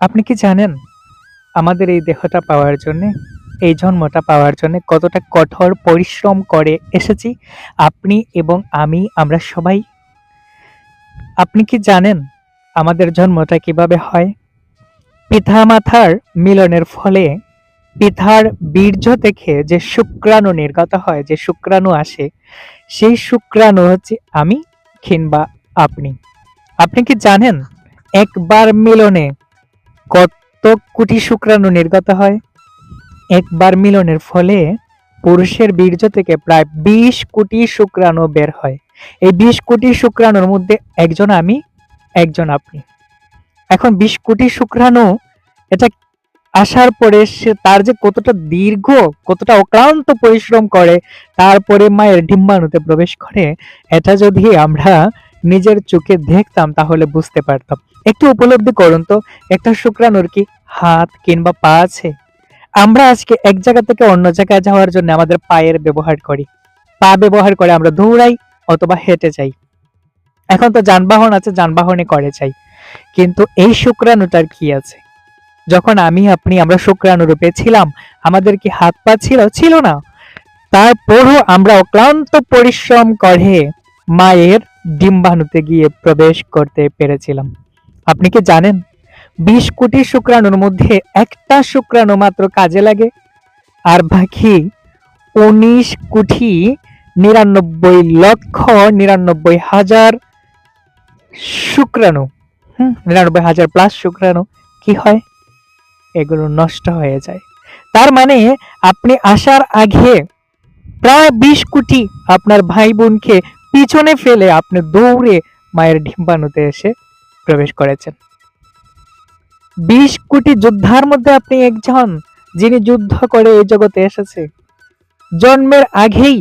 আপনি কি জানেন আমাদের এই দেহটা পাওয়ার জন্যে, এই জন্মটা পাওয়ার জন্য কতটা কঠোর পরিশ্রম করে এসেছি? আপনি এবং আমি, আমরা সবাই। আপনি কি জানেন আমাদের জন্মটা কীভাবে হয়? পিতা মাথার মিলনের ফলে পিতার বীর্য দেখে যে শুক্রাণু নির্গত হয়, যে শুক্রাণু আসে, সেই শুক্রাণু হচ্ছে আমি কিংবা আপনি। আপনি কি জানেন একবার মিলনে কত কোটি শুক্রাণু নির্গত হয়? একবার মিলনের ফলে পুরুষের বীর্য থেকে প্রায় বিশ কোটি শুক্রাণু বের হয়। এই বিশ কোটি শুক্রাণুর মধ্যে একজন আমি, একজন আপনি। এখন বিশ কোটি শুক্রাণু, এটা আসার পরে সে তার যে কতটা দীর্ঘ, কতটা অক্লান্ত পরিশ্রম করে, তারপরে মায়ের ডিম্বাণুতে প্রবেশ করে, এটা যদি আমরা নিজের চোখে দেখতাম তাহলে বুঝতে পারতাম। একটু উপলব্ধি করুন তো, একটা শুক্রাণুর কি হাত কিংবা পা আছে? আমরা আজকে এক জায়গা থেকে অন্য জায়গায় যাওয়ার জন্য আমাদের পায়ের ব্যবহার করি। পা ব্যবহার করে আমরা দৌড়াই অথবা হেঁটে যাই। এখন তো যানবাহন আছে, যানবাহনে করে যাই। কিন্তু এই শুক্রাণুটার কি আছে? যখন আমি, আপনি, আমরা শুক্রাণু রূপে ছিলাম, আমাদের কি হাত পা ছিল? ছিল না। তারপরও আমরা অক্লান্ত পরিশ্রম করে মায়ের ডিম্বাণুতে গিয়ে প্রবেশ করতে পেরেছিলাম। আপনি কি জানেন, বিশ কোটি শুক্রাণুর মধ্যে একটা শুক্রাণু মাত্র কাজে লাগে? আর বাকি উনিশ কোটি নিরানব্বই লক্ষ নিরানব্বই হাজার শুক্রাণু। হুম, নিরানব্বই হাজার প্লাস শুক্রাণু। কি হয়? এগুলো নষ্ট হয়ে যায়। তার মানে আপনি আসার আগে প্রায় বিশ কোটি আপনার ভাই বোনকে পিছনে ফেলে আপনি দৌড়ে মায়ের ডিম্বাণুতে এসে প্রবেশ করেছেন। বিশ কোটি যোদ্ধার মধ্যে আপনি একজন যিনি যুদ্ধ করে এই জগতে এসেছে। জন্মের আগেই,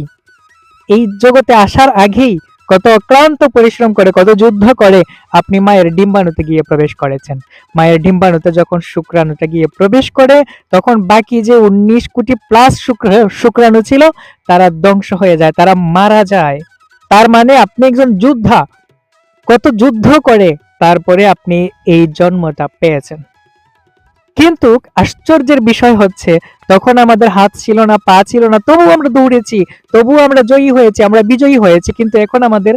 এই জগতে আসার আগেই কত অক্লান্ত পরিশ্রম করে, কত যুদ্ধ করে আপনি মায়ের ডিম্বাণুতে গিয়ে প্রবেশ করেছেন। মায়ের ডিম্বাণুতে যখন শুক্রাণুতে গিয়ে প্রবেশ করে, তখন বাকি যে উনিশ কোটি প্লাস শুক্র শুক্রাণু ছিল, তারা ধ্বংস হয়ে যায়, তারা মারা যায়। তার মানে আপনি একজন যোদ্ধা। কত যুদ্ধ করে তারপরে আপনি এই জন্মটা পেয়েছেন। কিন্তু আশ্চর্যের বিষয় হচ্ছে, তখন আমাদের হাত ছিল না, পা ছিল না, তবু আমরা দৌড়েছি, তবু আমরা জয়ী হয়েছি, আমরা বিজয়ী হয়েছি, কিন্তু এখন আমাদের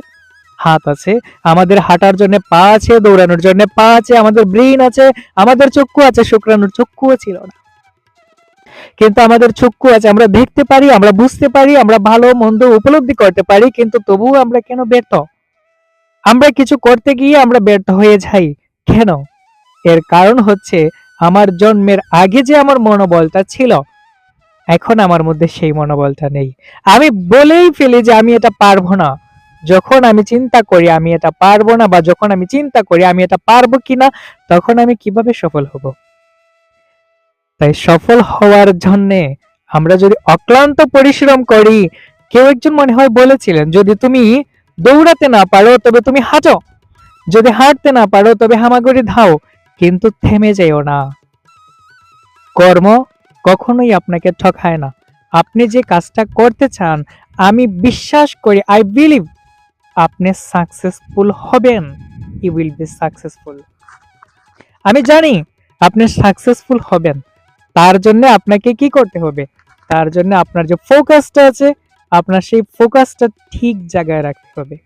হাত আছে, আমাদের হাঁটার জন্য পা আছে, দৌড়ানোর জন্য পা আছে, আমাদের ব্রেইন আছে, আমাদের চক্ষু আছে, শুক্রাণুর চক্ষুও ছিল না। কিন্তু আমাদের চক্ষু আছে, আমরা দেখতে পারি, আমরা বুঝতে পারি, আমরা ভালো মন্দ উপলব্ধি করতে পারি, কিন্তু তবুও আমরা কেন ব্যর্থ? আমরা কিছু করতে গিয়ে আমরা ব্যর্থ হয়ে যাই কেন? এর কারণ হচ্ছে আমার জন্মের আগে যে আমার মনোবলটা ছিল, এখন আমার মধ্যে সেই মনোবলটা নেই। আমি বলেই ফেলি যে আমি এটা পারব না। যখন আমি চিন্তা করি আমি এটা পারব না বা যখন আমি চিন্তা করি আমি এটা পারব কিনা, তখন আমি কীভাবে সফল হব? তাই সফল হওয়ার জন্যে আমরা যদি অক্লান্ত পরিশ্রম করি, কেউ একজন মনে হয় বলেছিলেন, যদি তুমি দৌড়াতে না পারো, তবে তুমি হাঁটো। যদি হাঁটতে না পারো, তবে হামাগুড়ি ধাও, কিন্তু থেমে যেও না। কর্ম কখনোই আপনাকে ঠকায় না। আপনি যে কাজটা করতে চান, আমি বিশ্বাস করি আই বিলিভ আপনি সাকসেসফুল হবেন। ইউ উইল বি সাকসেসফুল আমি জানি আপনি সাকসেসফুল হবেন। তার জন্য আপনাকে কি করতে হবে? তার জন্য আপনার যে ফোকাসটা আছে, আপনার সেই ফোকাসটা ঠিক জায়গায় রাখতে হবে।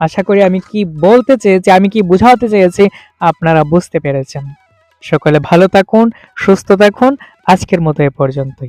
আশা করি আমি কি বলতে চেয়েছি, আমি কি বোঝাতে চেয়েছি, আপনারা বুঝতে পেরেছেন। সকলে ভালো থাকুন, সুস্থ থাকুন। আজকের মতো এ পর্যন্তই।